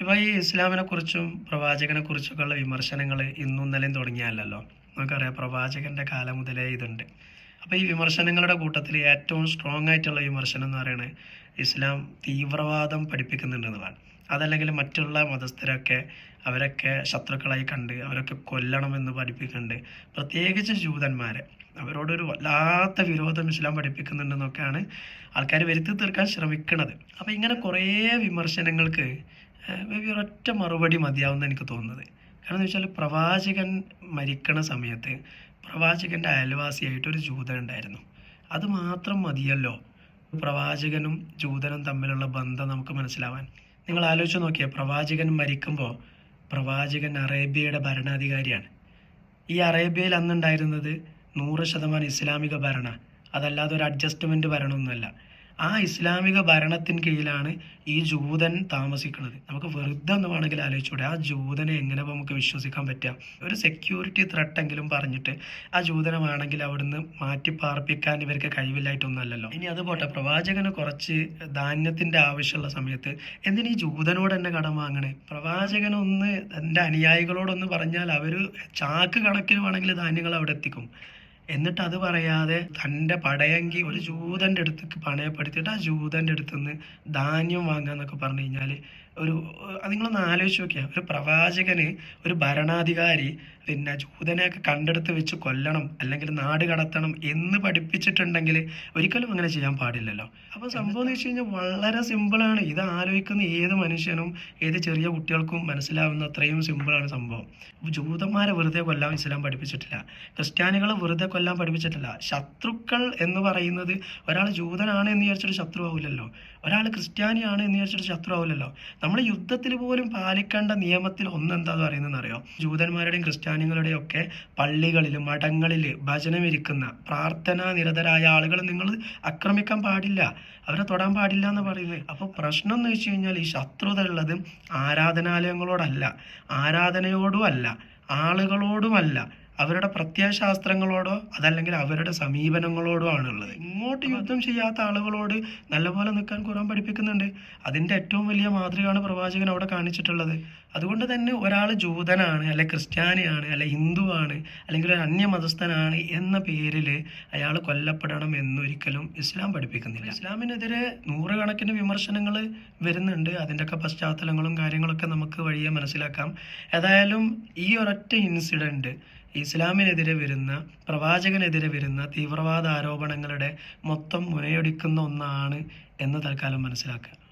ഇപ്പോൾ ഈ ഇസ്ലാമിനെ കുറിച്ചും പ്രവാചകനെ കുറിച്ചൊക്കെ ഉള്ള വിമർശനങ്ങൾ ഇന്നും ഇന്നലെയും തുടങ്ങിയല്ലോ നമുക്കറിയാം പ്രവാചകന്റെ കാലം മുതലേ ഇതുണ്ട്. അപ്പോൾ ഈ വിമർശനങ്ങളുടെ കൂട്ടത്തിൽ ഏറ്റവും സ്ട്രോങ് ആയിട്ടുള്ള വിമർശനം എന്ന് പറയുന്നത് ഇസ്ലാം തീവ്രവാദം പഠിപ്പിക്കുന്നുണ്ട് എന്നുള്ളതാണ്. അതല്ലെങ്കിൽ മറ്റുള്ള മതസ്ഥരൊക്കെ അവരൊക്കെ ശത്രുക്കളായി കണ്ട് അവരൊക്കെ കൊല്ലണമെന്ന് പഠിപ്പിക്കുന്നുണ്ട്. പ്രത്യേകിച്ച് ജൂതന്മാരെ. അവരോടൊരു വല്ലാത്ത വിരോധം ഇസ്ലാം പഠിപ്പിക്കുന്നുണ്ടെന്നൊക്കെയാണ് ആൾക്കാർ വരുത്തി തീർക്കാൻ ശ്രമിക്കുന്നത് അപ്പോൾ ഇങ്ങനെ കുറേ വിമർശനങ്ങൾക്ക് മേ ബി ഒരൊറ്റ മറുപടി മതിയാവുമെന്ന് എനിക്ക് തോന്നുന്നത്. കാരണം എന്ന് വെച്ചാൽ പ്രവാചകൻ മരിക്കണ സമയത്ത് പ്രവാചകന്റെ അയൽവാസിയായിട്ട് ഒരു ജൂതൻ ഉണ്ടായിരുന്നു. അത് മാത്രം മതിയല്ലോ പ്രവാചകനും ജൂതനും തമ്മിലുള്ള ബന്ധം നമുക്ക് മനസ്സിലാവാൻ. നിങ്ങൾ ആലോചിച്ച് നോക്കിയേ പ്രവാചകൻ മരിക്കുമ്പോൾ പ്രവാചകൻ അറേബ്യയുടെ ഭരണാധികാരിയാണ്. ഈ അറേബ്യയിൽ അന്നുണ്ടായിരുന്നത് നൂറ് ശതമാനം ഇസ്ലാമിക ഭരണ. അതല്ലാതെ ഒരു അഡ്ജസ്റ്റ്മെന്റ് ഭരണമൊന്നുമല്ല. ആ ഇസ്ലാമിക ഭരണത്തിന് കീഴിലാണ് ഈ ജൂതൻ താമസിക്കുന്നത്. നമുക്ക് വെറുതെ ഒന്ന് വേണമെങ്കിൽ ആലോചിച്ചൂടെ ആ ജൂതനെ എങ്ങനെ നമുക്ക് വിശ്വസിക്കാൻ പറ്റുക? ഒരു സെക്യൂരിറ്റി ത്രട്ടെങ്കിലും പറഞ്ഞിട്ട് ആ ജൂതനെ വേണമെങ്കിൽ അവിടുന്ന് മാറ്റി പാർപ്പിക്കാൻ ഇവർക്ക് കഴിവില്ലായിട്ടൊന്നുമല്ലല്ലോ. ഇനി അത് പോട്ടെ പ്രവാചകന് കുറച്ച് ധാന്യത്തിന്റെ ആവശ്യമുള്ള സമയത്ത് എന്തിനീ ഈ ജൂതനോട് തന്നെ കടം വാങ്ങണേ? പ്രവാചകനൊന്ന് എന്റെ അനുയായികളോടൊന്ന് പറഞ്ഞാൽ അവർ ചാക്ക് കണക്കിന് വേണമെങ്കിൽ ധാന്യങ്ങൾ അവിടെ എത്തിക്കും. എന്നിട്ട് അത് പറയാതെ തന്റെ പടയങ്കി ഒരു ജൂതന്റെ അടുത്തേക്ക് പണയപ്പെടുത്തിയിട്ട് ആ ജൂതന്റെ അടുത്ത് നിന്ന് ധാന്യം വാങ്ങാന്നൊക്കെ പറഞ്ഞു കഴിഞ്ഞാൽ ഒരു നിങ്ങളൊന്ന് ആലോചിച്ച് നോക്കിയാൽ ഒരു പ്രവാചകന് ഒരു ഭരണാധികാരി പിന്നെ ജൂതനെയൊക്കെ കണ്ടെടുത്ത് വെച്ച് കൊല്ലണം അല്ലെങ്കിൽ നാട് കടത്തണം എന്ന് പഠിപ്പിച്ചിട്ടുണ്ടെങ്കിൽ ഒരിക്കലും അങ്ങനെ ചെയ്യാൻ പാടില്ലല്ലോ. അപ്പോൾ സംഭവം എന്ന് വെച്ച് കഴിഞ്ഞാൽ വളരെ സിമ്പിളാണ്. ഇത് ആലോചിക്കുന്ന ഏത് മനുഷ്യനും ഏത് ചെറിയ കുട്ടികൾക്കും മനസ്സിലാവുന്ന അത്രയും സിമ്പിളാണ് സംഭവം. ജൂതന്മാരെ വെറുതെ കൊല്ലാൻ ഇസ്ലാം പഠിപ്പിച്ചിട്ടില്ല. ക്രിസ്ത്യാനികളെ വെറുതെ കൊല്ലാൻ പഠിപ്പിച്ചിട്ടില്ല. ശത്രുക്കൾ എന്ന് പറയുന്നത് ഒരാൾ ജൂതനാണ് എന്ന് വിചാരിച്ചിട്ട് ശത്രു ആവില്ലല്ലോ ഒരാൾ ക്രിസ്ത്യാനിയാണ് എന്ന് വിചാരിച്ചിട്ട് ശത്രു ആവില്ലല്ലോ നമ്മൾ യുദ്ധത്തിൽ പോലും പാലിക്കേണ്ട നിയമത്തിൽ ഒന്നെന്താന്ന് പറയുന്നതെന്ന് അറിയോ ജൂതന്മാരുടെയും ക്രിസ്ത്യാനികളുടെയും ഒക്കെ പള്ളികളിൽ മഠങ്ങളിൽ ഭജനമിരിക്കുന്ന പ്രാർത്ഥനാ നിരതരായ ആളുകൾ നിങ്ങൾ ആക്രമിക്കാൻ പാടില്ല. അവരെ തൊടാൻ പാടില്ല എന്ന് പറയുന്നത്. അപ്പോൾ പ്രശ്നം എന്ന് വെച്ച് കഴിഞ്ഞാൽ ഈ ശത്രുത ഉള്ളത് ആരാധനാലയങ്ങളോടല്ല. ആരാധനയോടും അല്ല. ആളുകളോടുമല്ല അവരുടെ പ്രത്യയശാസ്ത്രങ്ങളോടോ അതല്ലെങ്കിൽ അവരുടെ സമീപനങ്ങളോടോ ആണുള്ളത്. ഇങ്ങോട്ട് യുദ്ധം ചെയ്യാത്ത ആളുകളോട് നല്ലപോലെ നിൽക്കാൻ ഖുറാൻ പഠിപ്പിക്കുന്നുണ്ട്. അതിന്റെ ഏറ്റവും വലിയ മാതൃകയാണ് പ്രവാചകൻ അവിടെ കാണിച്ചിട്ടുള്ളത്. അതുകൊണ്ട് തന്നെ ഒരാൾ ജൂതനാണ് അല്ലെ ക്രിസ്ത്യാനിയാണ് അല്ലെ ഹിന്ദുവാണ് അല്ലെങ്കിൽ ഒരു അന്യമതസ്ഥനാണ് എന്ന പേരിൽ അയാൾ കൊല്ലപ്പെടണം എന്നൊരിക്കലും ഇസ്ലാം പഠിപ്പിക്കുന്നില്ല. ഇസ്ലാമിനെതിരെ നൂറുകണക്കിന് വിമർശനങ്ങൾ വരുന്നുണ്ട്. അതിന്റെയൊക്കെ പശ്ചാത്തലങ്ങളും കാര്യങ്ങളൊക്കെ നമുക്ക് വഴിയെ മനസ്സിലാക്കാം. ഏതായാലും ഈ ഒരൊറ്റ ഇൻസിഡന്റ് ഇസ്ലാമിനെതിരെ വരുന്ന പ്രവാചകനെതിരെ വരുന്ന തീവ്രവാദ ആരോപണങ്ങളുടെ മൊത്തം മുനയൊടിക്കുന്ന ഒന്നാണ് എന്ന് തൽക്കാലം മനസ്സിലാക്കുക.